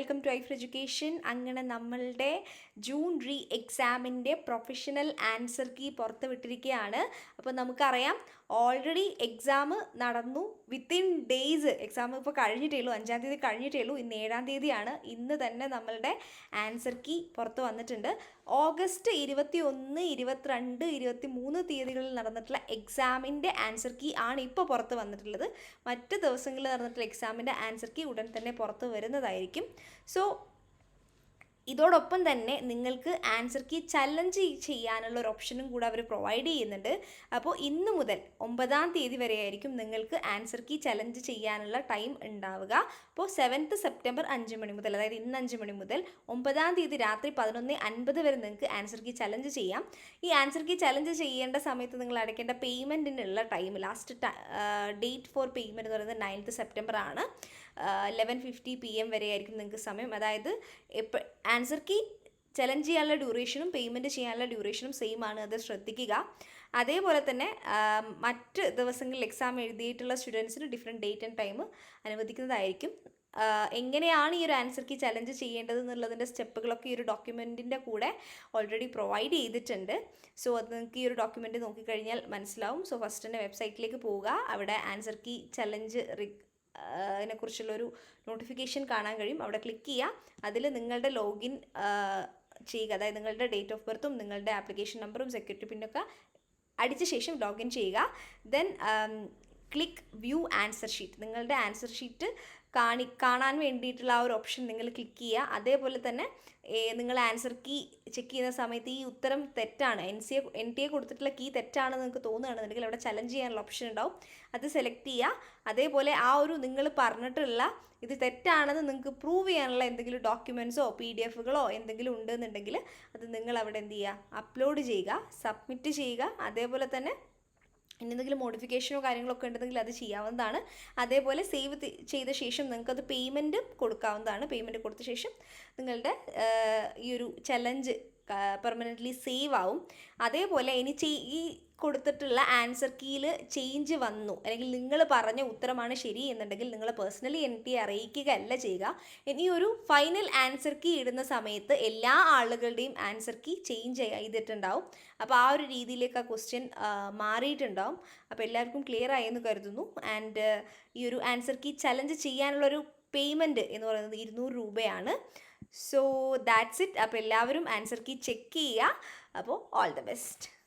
Welcome to ഐഫ് education അങ്ങനെ നമ്മളുടെ June re എക്സാമിന്റെ പ്രൊഫഷണൽ ആൻസർ കീ പുറത്ത് വിട്ടിരിക്കുകയാണ്. അപ്പോൾ നമുക്കറിയാം ഓൾറെഡി എക്സാം നടന്നു. വിത്തിൻ ഡേയ്സ് എക്സാം ഇപ്പോൾ കഴിഞ്ഞിട്ടേ ഉള്ളൂ അഞ്ചാം തീയതി കഴിഞ്ഞിട്ടേ ഉള്ളൂ. ഇന്ന് ഏഴാം തീയതിയാണ്. ഇന്ന് തന്നെ നമ്മളുടെ ആൻസർ കീ പുറത്ത് വന്നിട്ടുണ്ട്. ഓഗസ്റ്റ് ഇരുപത്തി ഒന്ന് ഇരുപത്തിരണ്ട് ഇരുപത്തി മൂന്ന് തീയതികളിൽ നടന്നിട്ടുള്ള എക്സാമിന്റെ ആൻസർ കീ ആണ് ഇപ്പോൾ പുറത്ത് വന്നിട്ടുള്ളത്. മറ്റ് ദിവസങ്ങളിൽ നടന്നിട്ടുള്ള എക്സാമിന്റെ ആൻസർ കീ ഉടൻ തന്നെ പുറത്ത് വരുന്നതായിരിക്കും. സോ ഇതോടൊപ്പം തന്നെ നിങ്ങൾക്ക് ആൻസർ കീ ചലഞ്ച് ചെയ്യാനുള്ള ഒരു ഓപ്ഷനും കൂടെ അവർ പ്രൊവൈഡ് ചെയ്യുന്നുണ്ട്. അപ്പോൾ ഇന്ന് മുതൽ ഒമ്പതാം തീയതി വരെയായിരിക്കും നിങ്ങൾക്ക് ആൻസർ കീ ചലഞ്ച് ചെയ്യാനുള്ള ടൈം ഉണ്ടാവുക. അപ്പോൾ സെവൻത്ത് സെപ്റ്റംബർ അഞ്ച് മണി മുതൽ അതായത് ഇന്ന് അഞ്ച് മണി മുതൽ ഒമ്പതാം തീയതി രാത്രി പതിനൊന്ന് അൻപത് വരെ നിങ്ങൾക്ക് ആൻസർ കീ ചലഞ്ച് ചെയ്യാം. ഈ ആൻസർ കീ ചലഞ്ച് ചെയ്യേണ്ട സമയത്ത് നിങ്ങൾ അടയ്ക്കേണ്ട പേയ്മെന്റിനുള്ള time last date for payment എന്ന് പറയുന്നത് നയൻത്ത് സെപ്റ്റംബർ ആണ്. ലെവൻ ഫിഫ്റ്റി പി എം വരെ ആയിരിക്കും നിങ്ങൾക്ക് സമയം. അതായത് എപ്പോൾ ആൻസർ കീ ചലഞ്ച് ചെയ്യാനുള്ള ഡ്യൂറേഷനും പേയ്മെന്റ് ചെയ്യാനുള്ള ഡ്യൂറേഷനും സെയിം ആണ്. അത് ശ്രദ്ധിക്കുക. അതേപോലെ തന്നെ മറ്റ് ദിവസങ്ങളിൽ എക്സാം എഴുതിയിട്ടുള്ള സ്റ്റുഡൻസിന് ഡിഫറെന്റ് ഡേറ്റ് ആൻഡ് ടൈം അനുവദിക്കുന്നതായിരിക്കും. എങ്ങനെയാണ് ഈ ഒരു ആൻസർ കീ ചലഞ്ച് ചെയ്യേണ്ടത് എന്നുള്ളതിന്റെ സ്റ്റെപ്പുകളൊക്കെ ഈ ഒരു ഡോക്യുമെന്റിന്റെ കൂടെ ഓൾറെഡി പ്രൊവൈഡ് ചെയ്തിട്ടുണ്ട്. സോ അത് നിങ്ങൾക്ക് ഈ ഒരു ഡോക്യുമെന്റ് നോക്കിക്കഴിഞ്ഞാൽ മനസ്സിലാവും. സോ ഫസ്റ്റ് തന്നെ വെബ്സൈറ്റിലേക്ക് പോവുക. അവിടെ ആൻസർ കീ ചലഞ്ച് അതിനെക്കുറിച്ചുള്ളൊരു നോട്ടിഫിക്കേഷൻ കാണാൻ കഴിയും. അവിടെ ക്ലിക്ക് ചെയ്യുക അതിൽ നിങ്ങളുടെ ലോഗിൻ ചെയ്യുക. അതായത് നിങ്ങളുടെ ഡേറ്റ് ഓഫ് ബർത്തും നിങ്ങളുടെ ആപ്ലിക്കേഷൻ നമ്പറും സെക്യൂരിറ്റി പിന്നൊക്കെ അടിച്ച ശേഷം ലോഗിൻ ചെയ്യുക. Then click view answer sheet നിങ്ങളുടെ ആൻസർ ഷീറ്റ് കാണി കാണാൻ വേണ്ടിയിട്ടുള്ള ആ ഒരു ഓപ്ഷൻ നിങ്ങൾ ക്ലിക്ക് ചെയ്യുക. അതേപോലെ തന്നെ നിങ്ങൾ ആൻസർ കീ ചെക്ക് ചെയ്യുന്ന സമയത്ത് ഈ ഉത്തരം തെറ്റാണ്. N C N T A കൊടുത്തിട്ടുള്ള കീ തെറ്റാണെന്ന് നിങ്ങൾക്ക് തോന്നുകയാണെന്നുണ്ടെങ്കിൽ അവിടെ ചലഞ്ച് ചെയ്യാനുള്ള ഓപ്ഷൻ ഉണ്ടാവും. അത് സെലക്ട് ചെയ്യുക. അതേപോലെ ആ ഒരു നിങ്ങൾ പറഞ്ഞിട്ടുള്ള ഇത് തെറ്റാണെന്ന് നിങ്ങൾക്ക് പ്രൂവ് ചെയ്യാനുള്ള എന്തെങ്കിലും ഡോക്യുമെൻസോ പി ഡി എഫുകളോ എന്തെങ്കിലും ഉണ്ടെന്നുണ്ടെങ്കിൽ അത് നിങ്ങൾ അവിടെ എന്ത് ചെയ്യുക? അപ്ലോഡ് ചെയ്യുക. സബ്മിറ്റ് ചെയ്യുക. അതേപോലെ തന്നെ ഇനി എന്തെങ്കിലും മോഡിഫിക്കേഷനോ കാര്യങ്ങളൊക്കെ ഉണ്ടെങ്കിൽ അത് ചെയ്യാവുന്നതാണ്. അതേപോലെ സേവ് ചെയ്ത ശേഷം നിങ്ങൾക്കത് പേയ്മെന്റ് കൊടുക്കാവുന്നതാണ്. പേയ്മെന്റ് കൊടുത്ത ശേഷം നിങ്ങളുടെ ഈ ഒരു ചലഞ്ച് പെർമനന്റ്ലി സേവ് ആവും. അതേപോലെ ഇനി ഈ കൊടുത്തിട്ടുള്ള ആൻസർ കീയിൽ ചേഞ്ച് വന്നു. അല്ലെങ്കിൽ നിങ്ങൾ പറഞ്ഞ ഉത്തരമാണ് ശരി എന്നുണ്ടെങ്കിൽ നിങ്ങൾ പേഴ്സണലി എനിക്ക് അറിയിക്കുക അല്ല ചെയ്യുക. ഇനി ഒരു ഫൈനൽ ആൻസർ കീ ഇടുന്ന സമയത്ത് എല്ലാ ആളുകളുടെയും ആൻസർ കീ ചേഞ്ച് ചെയ്തിട്ടുണ്ടാവും. അപ്പോൾ ആ ഒരു രീതിയിലേക്ക് ആ ക്വസ്റ്റ്യൻ മാറിയിട്ടുണ്ടാവും. അപ്പോൾ എല്ലാവർക്കും ക്ലിയർ ആയെന്ന് കരുതുന്നു. ആൻഡ് ഈ ഒരു ആൻസർ കീ ചലഞ്ച് ചെയ്യാനുള്ളൊരു പേയ്മെന്റ് എന്ന് പറയുന്നത് ഇരുന്നൂറ് രൂപയാണ്. സോ ദാറ്റ്സ് ഇറ്റ് അപ്പോൾ എല്ലാവരും ആൻസർ കീ ചെക്ക് ചെയ്യുക. അപ്പോൾ ഓൾ ദ ബെസ്റ്റ്